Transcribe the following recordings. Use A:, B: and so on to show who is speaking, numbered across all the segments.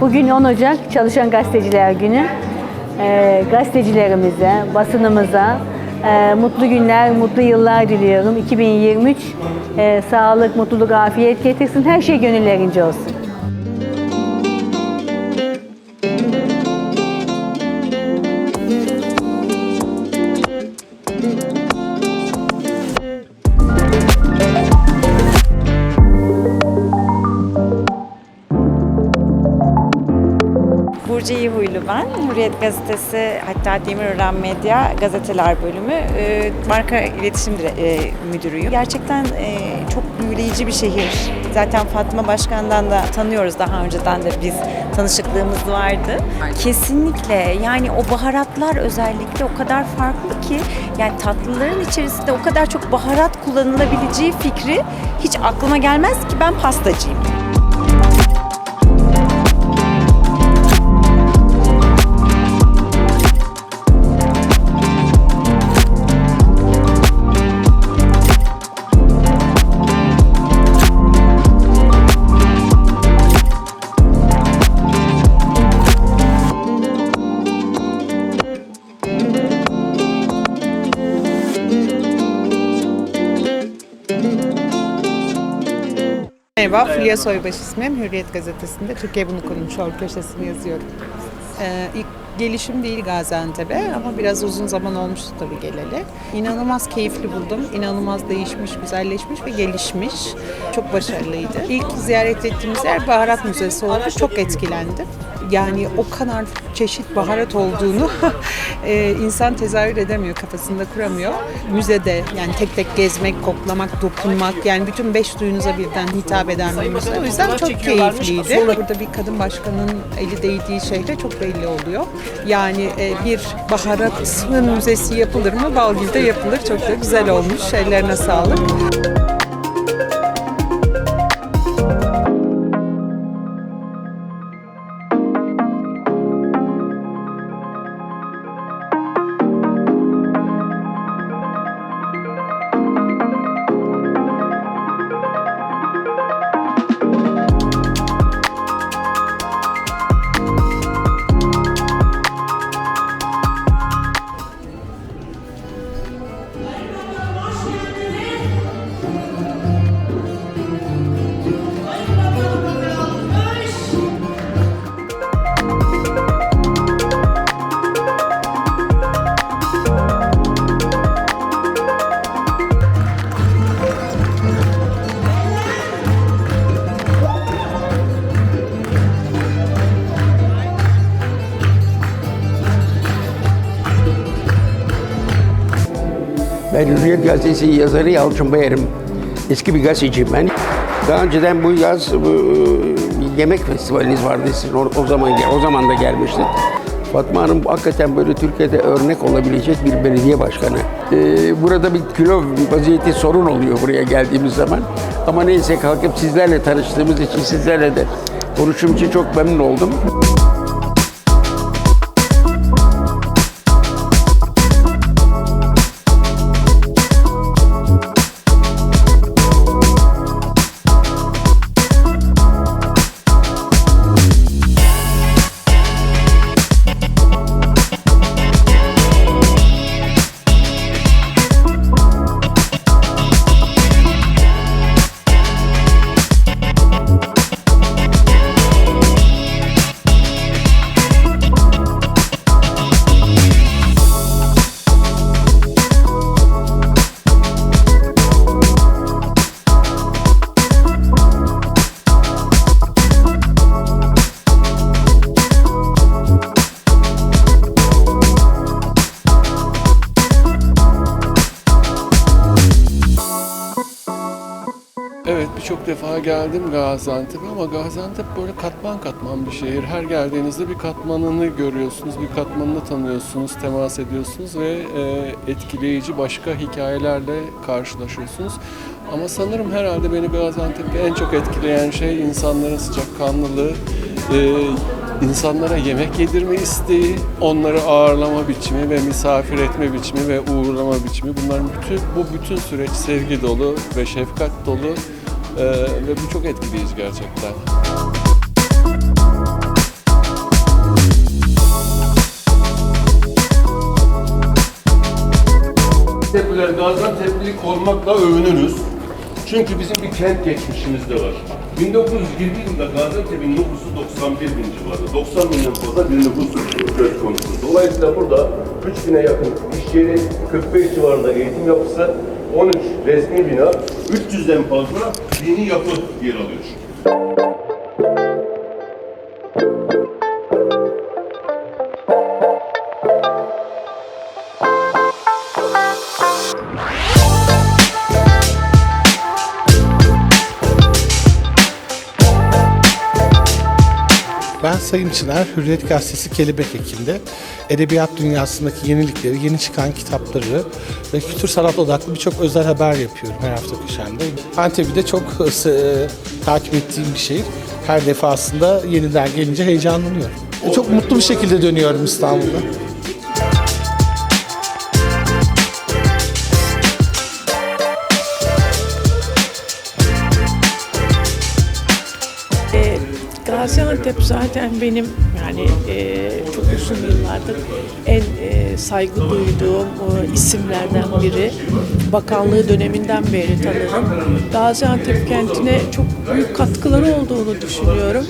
A: Bugün 10 Ocak Çalışan Gazeteciler Günü. Ee, gazetecilerimize, basınımıza e, mutlu günler, mutlu yıllar diliyorum. 2023 e, sağlık, mutluluk, afiyet getirsin. Her şey gönüllerince olsun.
B: Ben. Hürriyet Gazetesi hatta Demirören Medya Gazeteler Bölümü e, Marka İletişim e, Müdürüyüm. Gerçekten e, çok büyüleyici bir şehir. Zaten Fatma Başkan'dan da tanıyoruz. Daha önceden de biz tanışıklığımız vardı. Kesinlikle yani o baharatlar özellikle o kadar farklı ki yani tatlıların içerisinde o kadar çok baharat kullanılabileceği fikri hiç aklıma gelmez ki ben pastacıyım.
C: Merhaba, Fulya Soybaş ismim. Hürriyet Gazetesi'nde Türkiye Bunu Konuşuyor köşesini yazıyorum. Ee, ilk gelişim değil Gaziantep'e ama biraz uzun zaman olmuştu tabii geleli. İnanılmaz keyifli buldum. İnanılmaz değişmiş, güzelleşmiş ve gelişmiş. Çok başarılıydı. İlk ziyaret ettiğimiz yer Baharat Müzesi oldu. Çok etkilendim. Yani o kadar çeşit baharat olduğunu e, insan tezahür edemiyor, kafasında kuramıyor. Müzede yani tek tek gezmek, koklamak, dokunmak yani bütün beş duyunuza birden hitap eden bir müze. O yüzden çok keyifliydi. Burada bir kadın başkanın eli değdiği şehre çok belli oluyor. Yani e, bir baharatın müzesi yapılır mı? Balgil'de yapılır. Çok da güzel olmuş. Ellerine sağlık.
D: Ben Hürriyet Gazetesi yazarı Yalçın Bayarım. Eski bir gazeteciyim ben. Daha önceden bu yaz bu, e, yemek festivaliniz vardı sizin o, o zaman o zaman da gelmiştin. Fatma Hanım hakikaten böyle Türkiye'de örnek olabilecek bir belediye başkanı. Ee, burada bir kilo vaziyeti sorun oluyor buraya geldiğimiz zaman. Ama neyse kalkıp sizlerle tanıştığımız için sizlerle de konuşum için çok memnun oldum.
E: Evet birçok defa geldim Gaziantep'e ama Gaziantep böyle katman katman bir şehir. Her geldiğinizde bir katmanını görüyorsunuz, bir katmanını tanıyorsunuz, temas ediyorsunuz ve e, etkileyici başka hikayelerle karşılaşıyorsunuz. Ama sanırım herhalde beni Gaziantep'te en çok etkileyen şey insanların sıcakkanlılığı, e, insanlara yemek yedirme isteği, onları ağırlama biçimi ve misafir etme biçimi ve uğurlama biçimi. Bunların bütün bu bütün süreç sevgi dolu ve şefkat dolu ee, ve bu çok etkileyici gerçekten.
F: Tepkiler Gaziantep'lik teplilik olmakla övünürüz. Çünkü bizim bir kent geçmişimiz de var. 1920 yılında Gaziantep'in nüfusu 91 bin civarı. 90 binden fazla bir nüfus söz konusu. Dolayısıyla burada 3000'e yakın iş yeri, 45 civarında eğitim yapısı 13 resmi bina, 300'den fazla dini yapı yer alıyor.
G: Sayın Çınar, Hürriyet Gazetesi Kelebek Ekim'de edebiyat dünyasındaki yenilikleri, yeni çıkan kitapları ve kültür sanat odaklı birçok özel haber yapıyorum her hafta köşemde. Antep'i de çok e, takip ettiğim bir şehir. Her defasında yeniden gelince heyecanlanıyorum. E, Çok mutlu bir şekilde dönüyorum İstanbul'a.
H: Gaziantep zaten benim yani e, çok uzun yıllardır en e, saygı duyduğum e, isimlerden biri. Bakanlığı döneminden beri tanırım. Gaziantep kentine çok büyük katkıları olduğunu düşünüyorum.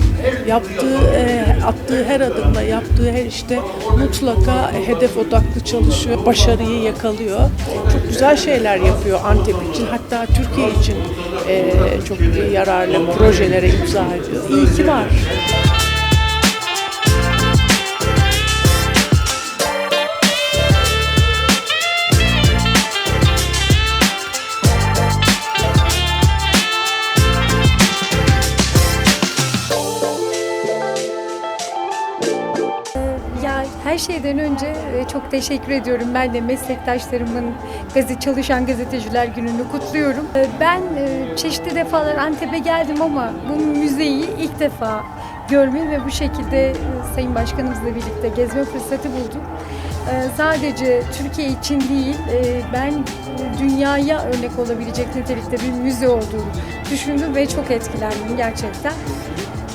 H: Yaptığı, e, attığı her adımda, yaptığı her işte mutlaka hedef odaklı çalışıyor, başarıyı yakalıyor. Çok güzel şeyler yapıyor Antep için, hatta Türkiye için e, çok yararlı projelere imza ediyor. İyi ki var.
I: Şeyden önce e, çok teşekkür ediyorum. Ben de meslektaşlarımın gazete çalışan gazeteciler gününü kutluyorum. E, Ben e, çeşitli defalar Antep'e geldim ama bu müzeyi ilk defa görmeyi ve bu şekilde Sayın Başkanımızla birlikte gezme fırsatı buldum. Sadece Türkiye için değil, ben dünyaya örnek olabilecek nitelikte bir müze olduğunu düşündüm ve çok etkilendim gerçekten.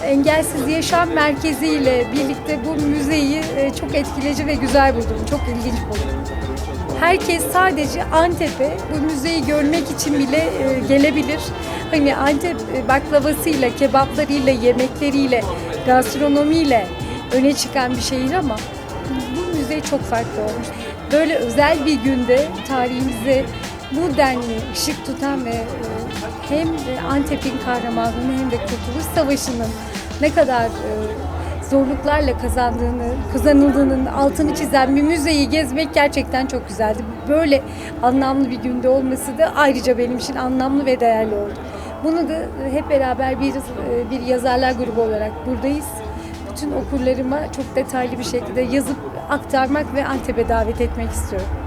I: Engelsiz Yaşam Merkezi ile birlikte bu müzeyi e, çok etkileyici ve güzel buldum. Çok ilginç buldum. Herkes sadece Antep'e bu müzeyi görmek için bile e, gelebilir. Hani Antep e, baklavasıyla, kebaplarıyla, yemekleriyle, gastronomiyle öne çıkan bir şehir ama bu müze çok farklı olmuş. Böyle özel bir günde tarihimize bu denli ışık tutan ve hem Antep'in kahramanlığını hem de Kurtuluş Savaşı'nın ne kadar e, zorluklarla kazandığını, kazanıldığının altını çizen bir müzeyi gezmek gerçekten çok güzeldi. Böyle anlamlı bir günde olması da ayrıca benim için anlamlı ve değerli oldu. Bunu da hep beraber bir e, bir yazarlar grubu olarak buradayız. Bütün okurlarıma çok detaylı bir şekilde yazıp aktarmak ve Antep'e davet etmek istiyorum.